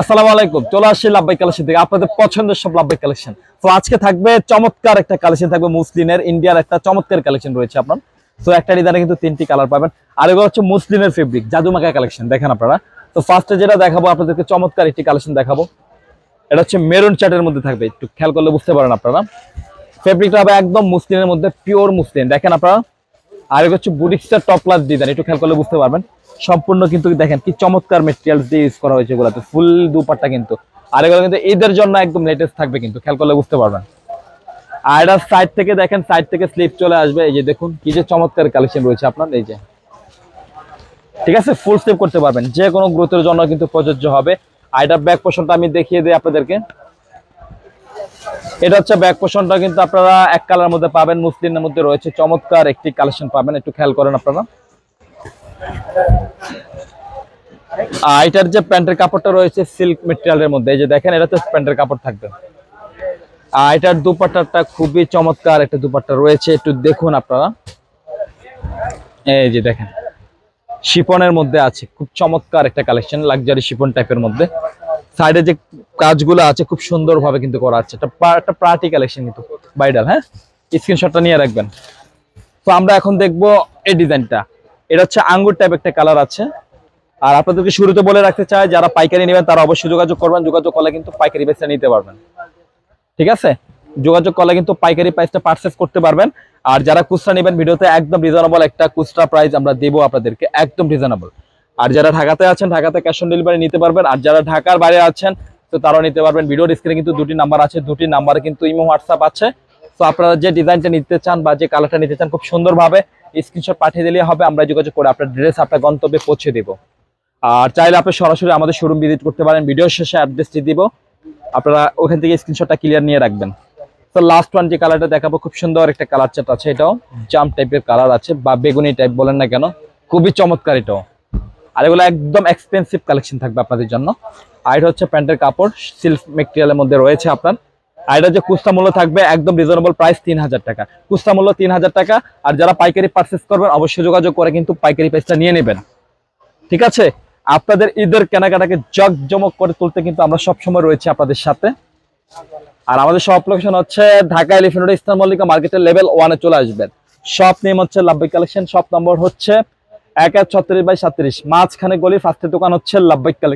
আসসালামু আলাইকুম, চলে আসছি লাভবাই কালেকশন থেকে। আপনাদের পছন্দের সব লাভবাই কালেকশন। তো আজকে থাকবে চমৎকার একটা কালেকশন, থাকবে ইন্ডিয়ার একটা চমৎকার কালেকশন রয়েছে আপনার। তো একটা ডিজাইনে কিন্তু তিনটি কালার পাবেন। আর এগুলো হচ্ছে ফেব্রিক জাদুমাকা কালেকশন, দেখেন আপনারা। তো ফার্স্টে যেটা দেখাবো, আপনাদেরকে চমৎকার একটি কালেকশন দেখাবো। এটা হচ্ছে মেরুন চার্টের মধ্যে থাকবে, একটু খেয়াল করলে বুঝতে পারেন আপনারা। ফেব্রিকটা হবে একদম মুসলিনের মধ্যে পিওর মুসলিন দেখেন আপনারা। আর হচ্ছে বুটিক্সের টপ ক্লাস ডিজাইন একটু খেয়াল করলে বুঝতে পারবেন। সম্পূর্ণ কিন্তু দেখেন কি চমৎকার মেটেরিয়াল দিয়ে ইউজ করা হয়েছে এগুলাতে ফুল দুপাট্টা কিন্তু। আর এগুলো কিন্তু ঈদের জন্য একদম লেটেস্ট থাকবে কিন্তু, খেয়াল করলে বুঝতে পারবেন। আর এটা সাইড থেকে দেখেন সাইড থেকে স্লিপ চলে আসবে, এই যে দেখুন, কি যে চমৎকার কালেকশন রয়েছে আপনার, এই যে। ঠিক আছে ফুল স্লিপ করতে পারবেন যে কোনো গ্রোথের জন্য কিন্তু প্রযোজ্য হবে। আর এটা ব্যাক পোর্শনটা আমি দেখিয়ে দিই আপনাদেরকে। এটা হচ্ছে ব্যাক পোর্শনটা কিন্তু আপনারা এক কালার মধ্যে পাবেন, মুসলিমের মধ্যে রয়েছে। চমৎকার একটি কালেকশন পাবেন, একটু খেয়াল করেন আপনারা। এটার যে প্যান্টের কাপড়টা রয়েছে সিল্ক মেটেরিয়ালের মধ্যে, এই যে দেখেন এটা তো প্যান্টের কাপড় থাকবে। আর এটার দুপাট্টাটা খুবই চমৎকার একটা দুপাট্টা রয়েছে, একটু দেখুন আপনারা। এই যে দেখেন শিপনের মধ্যে আছে, খুব চমৎকার একটা কালেকশন লাক্সারি শিপন টাইপের মধ্যে। সাইডে যে কাজগুলো আছে, খুব সুন্দরভাবে কিন্তু করা আছে। এটা একটা পার্টি কালেকশন কিন্তু বাইডাল হ্যাঁ? স্ক্রিনশটটা নিয়ে রাখবেন। তো আমরা এখন দেখব এই ডিজাইনটা এটা হচ্ছে আঙ্গুর টাইপ একটা কালার আছে। আর আপনাদেরকে শুরুতে বলে রাখতে চাই, যারা পাইকারি নেবেন, তারা অবশ্যই যোগাযোগ করবেন। যোগাযোগ করলে কিন্তু পাইকারি বেচটা নিতে পারবেন। ঠিক আছে? যোগাযোগ করলে কিন্তু পাইকারি প্রাইসটা পারচেস করতে পারবেন। আর যারা খুচরা নেবেন, ভিডিওতে একদম রিজনেবল একটা খুচরা প্রাইস আমরা দেবো আপনাদেরকে। একদম রিজনেবল আর যারা ঢাকাতে আছেন, ঢাকাতে ক্যাশ অন ডেলিভারি নিতে পারবেন। আর যারা ঢাকার বাইরে আছেন, তো তারাও নিতে পারবেন। ভিডিওর স্ক্রিনে কিন্তু দুটি নাম্বার আছে, দুটি নাম্বারে কিন্তু ইমো হোয়াটসঅ্যাপ আছে। তো আপনারা যে ডিজাইনটা নিতে চান বা যে কালারটা নিতে চান, খুব সুন্দরভাবে স্ক্রিনশট পাঠিয়ে দিলে হবে। আমরা যোগাযোগ করে আপনার ড্রেস আপনার গন্তব্যে পৌঁছে দেবো। আর চাইলে আপনি সরাসরি আমাদের শোরুম ভিজিট করতে পারেন। ভিডিও শেষে অ্যাড্রেসটি দিব। আপনারা ওখান থেকে স্ক্রিনশটটা ক্লিয়ার নিয়ে রাখবেন। তো লাস্ট ওয়ান যে কালারটা দেখাবো, খুব সুন্দর একটা কালার চার্ট আছে এটাও। জাম টাইপের কালার আছে, বা বেগুনি টাইপ বলেন না কেন। খুবই চমৎকার এটাও। আর এগুলো একদম এক্সপেন্সিভ কালেকশন থাকবে আপনাদের জন্য। আর এটা হচ্ছে প্যান্টের কাপড় সিল্ক মেটেরিয়ালের মধ্যে রয়েছে আপনার। আর এটা যে কুস্তা মূল্য থাকবে একদম রিজনেবল প্রাইস তিন হাজার টাকা। কুস্তা মূল্য তিন হাজার টাকা, আর যারা পাইকারি পারচেস করবেন অবশ্যই যোগাযোগ করে কিন্তু পাইকারি প্রাইসটা নিয়ে নেবেন। ঠিক আছে? আপনাদের ঈদের কেনাকাটাকে জকজমক করে তুলতে কিন্তু আমরা সবসময় রয়েছে আপনাদের সাথে। আর আমাদের সব লোকেশন হচ্ছে ঢাকা এলিফেন্ট ইস্তান মল্লিকা মার্কেটের লেভেল ওয়ানে চলে আসবেন। শপ নেম হচ্ছে লাভবাই কালেকশন শপ নম্বর হচ্ছে এক এক ছত্রিশ বাই সাত্রিশ। মাঝখানে গলি ফার্স্টের দোকান হচ্ছে লাভবাইক কালেকশন।